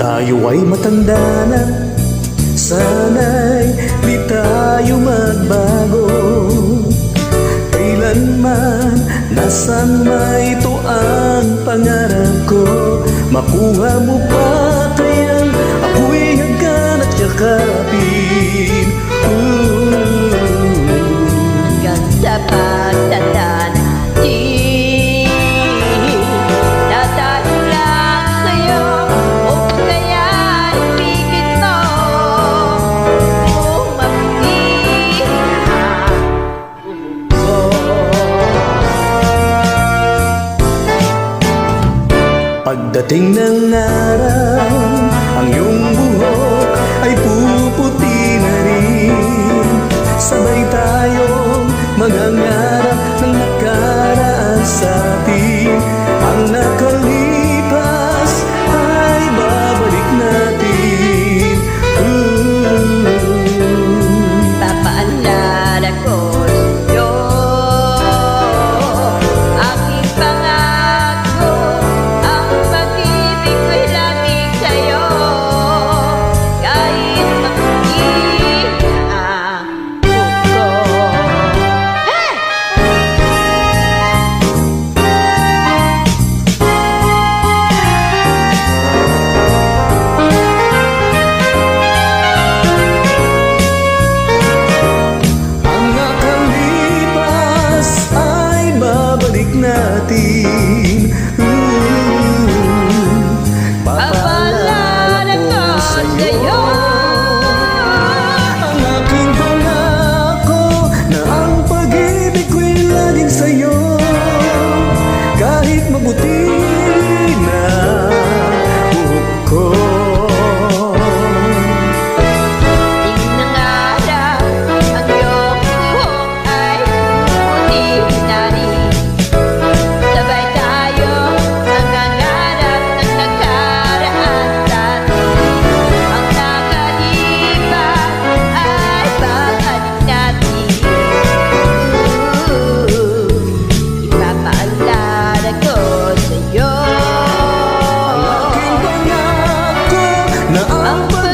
tayo ay matanda na Sana'y di tayo magbago. Kailanman, nasan man ito ang pangarap ko? Makuha mo pa Pagdating ng araw, ang iyong buhok ay puputi na rin. natin. Mm, Papalala ko sa'yo. Ang aking pangako Na ang pag-ibig ko'y laging sa'yo. Ang.